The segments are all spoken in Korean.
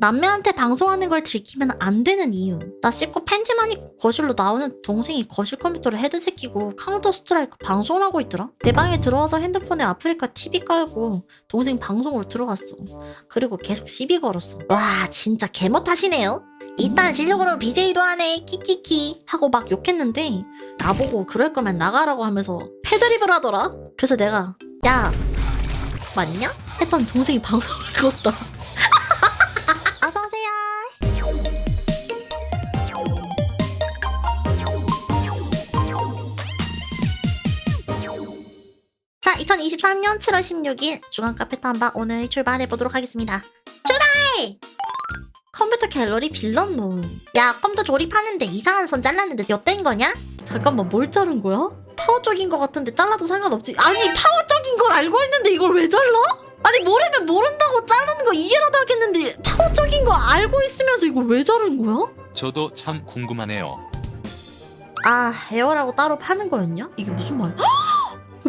남매한테 방송하는 걸 들키면 안 되는 이유. 나 씻고 팬티만 입고 거실로 나오는 동생이 거실 컴퓨터를 헤드셋 끼고 카운터 스트라이크 방송을 하고 있더라. 내 방에 들어와서 핸드폰에 아프리카 TV 깔고 동생 방송으로 들어갔어. 그리고 계속 시비 걸었어. 와 진짜 개못하시네요. 이딴 실력으로 BJ도 하네 키키키 하고 막 욕했는데 나보고 그럴 거면 나가라고 하면서 패드립을 하더라. 그래서 내가 야 맞냐? 했던 동생이 방송을 껐다. 자, 2023년 7월 16일 중앙 카페 탐방 오늘 출발해 보도록 하겠습니다. 출발! 컴퓨터 갤러리 빌런 모음. 야, 컴퓨터 조립하는데 이상한 선 잘랐는데 몇 대인 거냐? 잠깐만, 뭘 자른 거야? 파워적인 거 같은데 잘라도 상관없지. 아니, 파워적인 걸 알고 있는데 이걸 왜 잘라? 아니, 모르면 모른다고 자르는 거 이해라도 하겠는데 파워적인 거 알고 있으면서 이걸 왜 자른 거야? 저도 참 궁금하네요. 아, 에어라고 따로 파는 거였냐? 이게 무슨 말이야?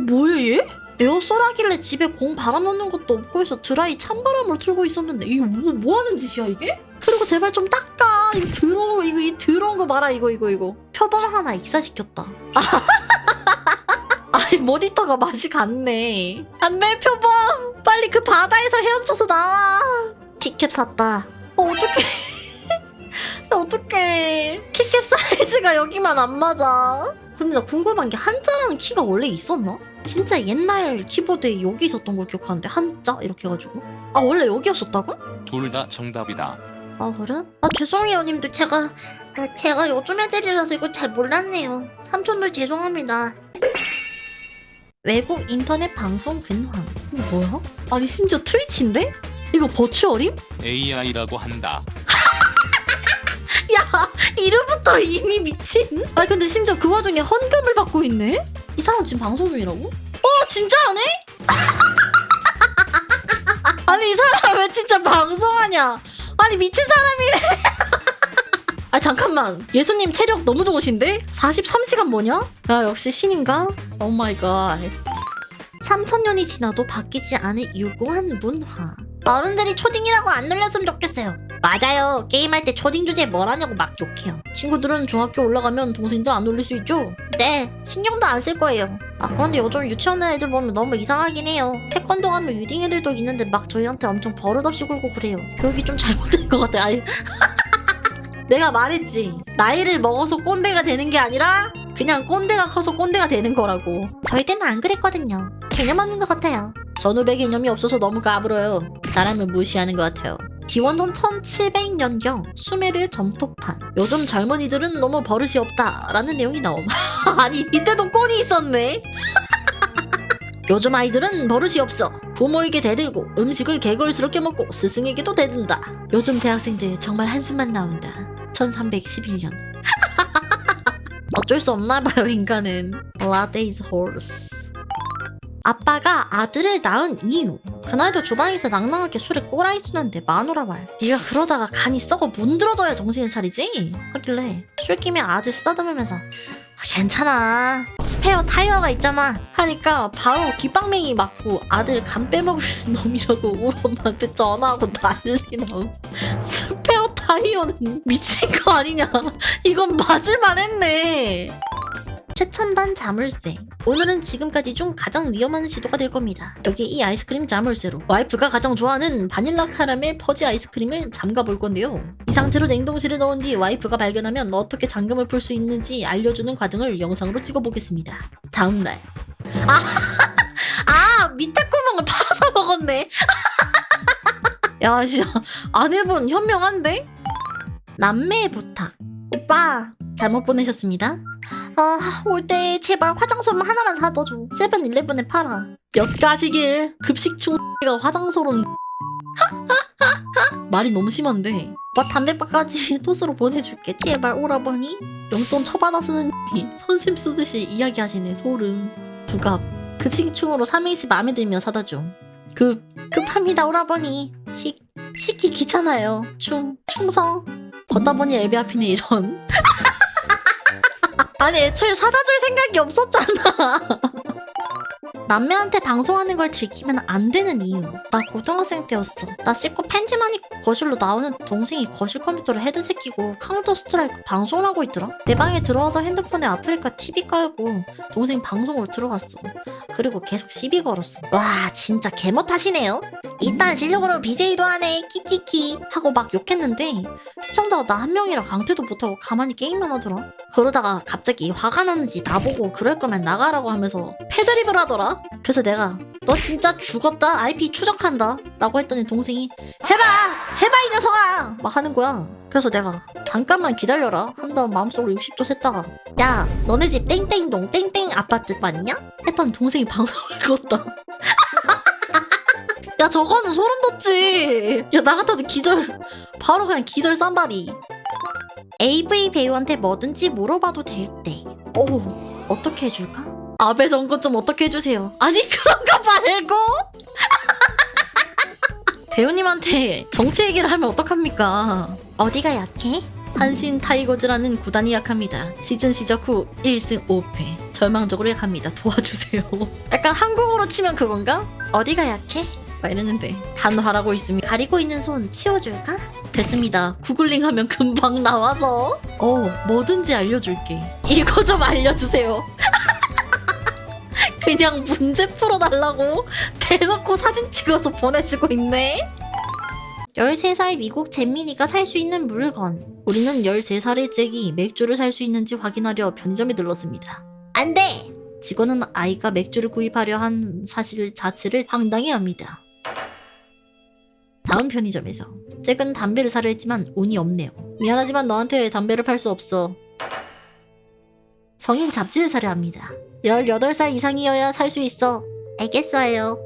뭐야, 얘? 에어 쏘라길래 집에 공 바람 넣는 것도 없고 해서 드라이 찬바람을 틀고 있었는데 이게 뭐, 뭐 하는 짓이야 이게? 그리고 제발 좀 닦아! 이거 더러운 거 이거 이 더러운 거 봐라 이거 이거 이거. 표범 하나 익사시켰다. 아이 모니터가 맛이 갔네. 안돼 표범! 빨리 그 바다에서 헤엄쳐서 나와! 키캡 샀다. 어 어떡해. 어떡해. 키캡 사이즈가 여기만 안 맞아 근데 나 궁금한 게 한자라는 키가 원래 있었나? 진짜 옛날 키보드에 여기 있었던 걸 기억하는데 한자 이렇게 해가지고 아 원래 여기였었다고? 둘 다 정답이다. 아 그래? 아 죄송해요 님들 제가 아, 제가 요즘 애들이라서 이거 잘 몰랐네요 삼촌들 죄송합니다 외국 인터넷 방송 근황 이거 뭐야? 아니 심지어 트위치인데? 이거 버추얼임? AI라고 한다. 야 이름부터 이미 미친 아니 근데 심지어 그 와중에 헌금을 받고 있네? 이 사람 지금 방송 중이라고? 어 진짜 안 해? 아니 이 사람 왜 진짜 방송하냐 아니 미친 사람이래 아 잠깐만 예수님 체력 너무 좋으신데? 43시간 뭐냐? 야 역시 신인가? 오 마이 갓 3천년이 지나도 바뀌지 않을 유구한 문화 어른들이 초딩이라고 안 놀렸으면 좋겠어요. 맞아요. 게임할 때 초딩 주제 뭐라냐고 막 욕해요. 친구들은 중학교 올라가면 동생들 안 놀릴 수 있죠? 네 신경도 안 쓸 거예요. 아 그런데 요즘 유치원 애들 보면 너무 이상하긴 해요. 태권도 하면 유딩 애들도 있는데 막 저희한테 엄청 버릇없이 굴고 그래요. 교육이 좀 잘못된 것 같아 아니 내가 말했지. 나이를 먹어서 꼰대가 되는 게 아니라 그냥 꼰대가 커서 꼰대가 되는 거라고. 저희 때는 안 그랬거든요. 개념 없는 것 같아요. 선후배 개념이 없어서 너무 까불어요 사람을 무시하는 것 같아요. 기원전 1700년경 수메르 점토판. 요즘 젊은이들은 너무 버릇이 없다 라는 내용이 나옴. 아니 이때도 꼰이 있었네. 요즘 아이들은 버릇이 없어. 부모에게 대들고 음식을 개걸스럽게 먹고 스승에게도 대든다. 요즘 대학생들 정말 한숨만 나온다. 1311년. 어쩔 수 없나 봐요 인간은. 라데이즈 horse. 아빠가 아들을 낳은 이유 그날도 주방에서 낭낭하게 술에 꼬라있었는데 마누라 말. 네가 그러다가 간이 썩어 문드러져야 정신을 차리지? 하길래 술김에 아들 쓰다듬으면서 아, 괜찮아. 스페어 타이어가 있잖아. 하니까 바로 귓방맹이 맞고 아들 간 빼먹을 놈이라고 우리 엄마한테 전화하고 난리 나고. 스페어 타이어는 미친 거 아니냐. 이건 맞을 만 했네 최첨단 자물쇠. 오늘은 지금까지 중 가장 위험한 시도가 될 겁니다. 여기 이 아이스크림 자물쇠로 와이프가 가장 좋아하는 바닐라 카라멜 퍼지 아이스크림을 잠가 볼 건데요. 이 상태로 냉동실에 넣은 뒤 와이프가 발견하면 어떻게 잠금을 풀 수 있는지 알려주는 과정을 영상으로 찍어보겠습니다. 다음 날. 아, 아 밑에 구멍을 파서 먹었네. 야, 진짜 아내분 현명한데? 남매의 부탁. 오빠 잘못 보내셨습니다. 아, 올 때 제발 화장솜 하나만 사둬줘. 세븐일레븐에 팔아. 몇 가지길 급식충가 화장솜은 말이 너무 심한데. 뭐 담배바까지 토스로 보내줄게. 제발 오라버니. 용돈 처받아 쓰는 선심 쓰듯이 이야기하시네. 소름. 두갑. 급식충으로 삼행시 마음에 들면 사다 줘. 급 급합니다 오라버니. 식 식기 귀찮아요. 충 충성. 걷다 보니 엘베 앞이네 이런. 아니 애초에 사다 줄 생각이 없었잖아. 남매한테 방송하는 걸 들키면 안 되는 이유. 나 고등학생 때였어. 나 씻고 팬티만 입고 거실로 나오는 동생이 거실 컴퓨터를 헤드셋 끼고 카운터 스트라이크 방송을 하고 있더라. 내 방에 들어와서 핸드폰에 아프리카 TV 깔고 동생 방송으로 들어갔어. 그리고 계속 시비 걸었어. 와 진짜 개못하시네요. 이딴 실력으로 BJ도 하네 키키키 하고 막 욕했는데 시청자가 나 한 명이라 강퇴도 못하고 가만히 게임만 하더라. 그러다가 갑자기 화가 났는지 나보고 그럴 거면 나가라고 하면서 패드립을 하더라. 그래서 내가 너 진짜 죽었다 IP 추적한다 라고 했더니 동생이 해봐 해봐 이 녀석아 막 하는 거야. 그래서 내가 잠깐만 기다려라 한 다음 마음속으로 60조 셌다가 야 너네 집 땡땡동 땡땡 아파트 맞냐? 했더니 동생이 방송을 껐다. 야 저거는 소름 돋지. 야 나 같아도 기절 바로 그냥 기절 쌈바리. AV 배우한테 뭐든지 물어봐도 될 때. 오 어떻게 해줄까? 아베 정권 좀 어떻게 해주세요. 아니 그런 거 말고. 배우님한테 정치 얘기를 하면 어떡합니까? 어디가 약해? 한신 타이거즈라는 구단이 약합니다. 시즌 시작 후 1승 5패. 절망적으로 약합니다. 도와주세요. 약간 한국어로 치면 그건가? 어디가 약해? 막 이랬는데 단화라고 있으면 가리고 있는 손 치워줄까? 됐습니다. 구글링 하면 금방 나와서 어 뭐든지 알려줄게. 이거 좀 알려주세요. 그냥 문제 풀어달라고 대놓고 사진 찍어서 보내주고 있네. 13살 미국 잼민이가 살 수 있는 물건. 우리는 13살의 잭이 맥주를 살 수 있는지 확인하려 편의점에 들렀습니다. 안 돼! 직원은 아이가 맥주를 구입하려 한 사실 자체를 황당해합니다. 다음 편의점에서 잭은 담배를 사려 했지만 운이 없네요. 미안하지만 너한테 담배를 팔 수 없어. 성인 잡지를 사려 합니다. 18살 이상이어야 살 수 있어. 알겠어요.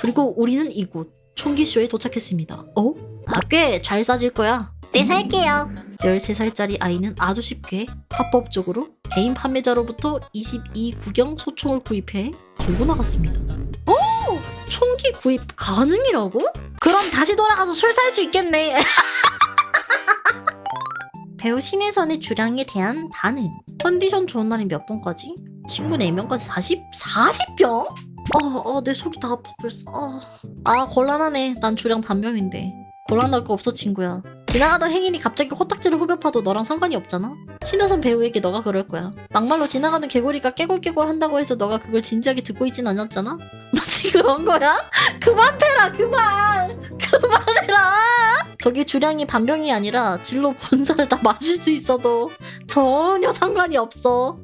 그리고 우리는 이곳 총기쇼에 도착했습니다. 어? 아, 꽤잘 싸질 거야. 네, 살게요. 13살짜리 아이는 아주 쉽게 합법적으로 개인 판매자로부터 22구경 소총을 구입해 들고 나갔습니다. 오! 총기 구입 가능이라고? 그럼 다시 돌아가서 술 살 수 있겠네. 배우 신혜선의 주량에 대한 반응. 컨디션 좋은 날이 몇 번까지? 친구 4명까지 40? 40병? 어, 어, 내 속이 다 아파 벌써. 어. 아, 곤란하네. 난 주량 반병인데. 곤란할 거 없어, 친구야. 지나가던 행인이 갑자기 코딱지를 후벼 파도 너랑 상관이 없잖아? 신혜선 배우에게 너가 그럴 거야. 막말로 지나가는 개구리가 깨골깨골 한다고 해서 너가 그걸 진지하게 듣고 있진 않았잖아? 마치 그런 거야? 그만 패라, 그만! 그만해라! 저게 주량이 반병이 아니라 진로 본사를 다 마실 수 있어도 전혀 상관이 없어.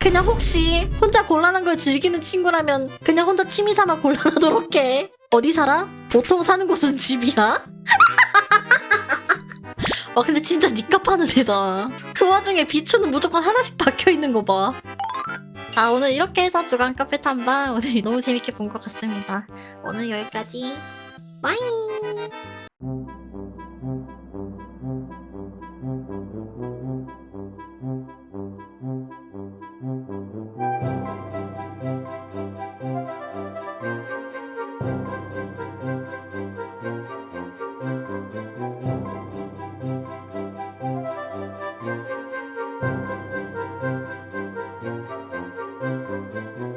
그냥 혹시 혼자 곤란한 걸 즐기는 친구라면 그냥 혼자 취미 삼아 곤란하도록 해. 어디 살아? 보통 사는 곳은 집이야? 와 근데 진짜 니값 하는 애다. 그 와중에 비추는 무조건 하나씩 박혀 있는 거 봐. 자 오늘 이렇게 해서 주간 카페 탐방 오늘 너무 재밌게 본 것 같습니다. 오늘 여기까지. 빠이.